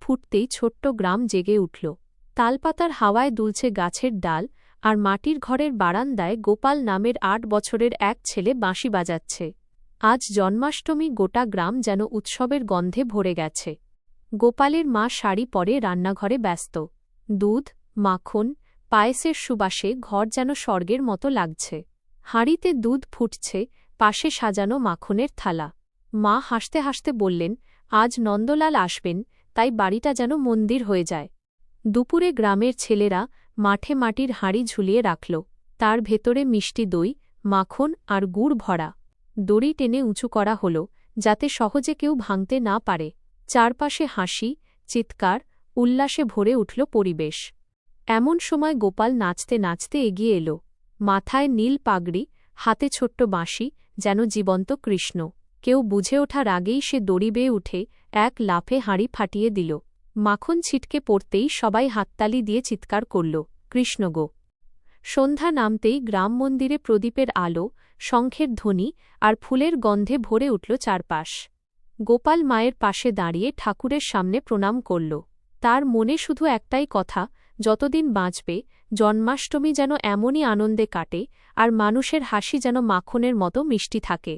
ফুটতেই ছোট্ট গ্রাম জেগে উঠল। তালপাতার হাওয়ায় দুলছে গাছের ডাল আর মাটির ঘরের বারান্দায় গোপাল নামের আট বছরের এক ছেলে বাঁশি বাজাচ্ছে। আজ জন্মাষ্টমী গোটা গ্রাম যেন উৎসবের গন্ধে ভরে গেছে। গোপালের মা শাড়ি পরে রান্নাঘরে ব্যস্ত। দুধ, মাখন, পায়েসের সুবাসে ঘর যেন স্বর্গের মতো লাগছে। হাঁড়িতে দুধ ফুটছে, পাশে সাজানো মাখনের থালা। মা হাসতে হাসতে বললেন, আজ নন্দলাল আসবেন তাই বাড়িটা যেন মন্দির হয়ে যায়। দুপুরে গ্রামের ছেলেরা মাঠে মাটির হাঁড়ি ঝুলিয়ে রাখল। তার ভেতরে মিষ্টি দই, মাখন আর গুড় ভরা। দড়ি টেনে উঁচু করা হল, যাতে সহজে কেউ ভাঙতে না পারে। চারপাশে হাসি, চিৎকার, উল্লাসে ভরে উঠল পরিবেশ। এমন সময় গোপাল নাচতে নাচতে এগিয়ে এলো। মাথায় নীল পাগড়ি, হাতে ছোট্ট বাঁশি, যেন জীবন্ত কৃষ্ণ। কেউ বুঝে ওঠার আগেই সে দড়ি বেয়ে উঠে এক লাফে হাঁড়ি ফাটিয়ে দিল। মাখন ছিটকে পড়তেই সবাই হাততালি দিয়ে চিৎকার করল কৃষ্ণগো সন্ধ্যা নামতেই গ্রাম মন্দিরে প্রদীপের আলো, শঙ্খের ধ্বনি আর ফুলের গন্ধে ভরে উঠল চারপাশ। গোপাল মায়ের পাশে দাঁড়িয়ে ঠাকুরের সামনে প্রণাম করল। তার মনে শুধু একটাই কথা, যতদিন বাঁচবে, জন্মাষ্টমী যেন এমনই আনন্দে কাটে আর মানুষের হাসি যেন মাখনের মতো মিষ্টি থাকে।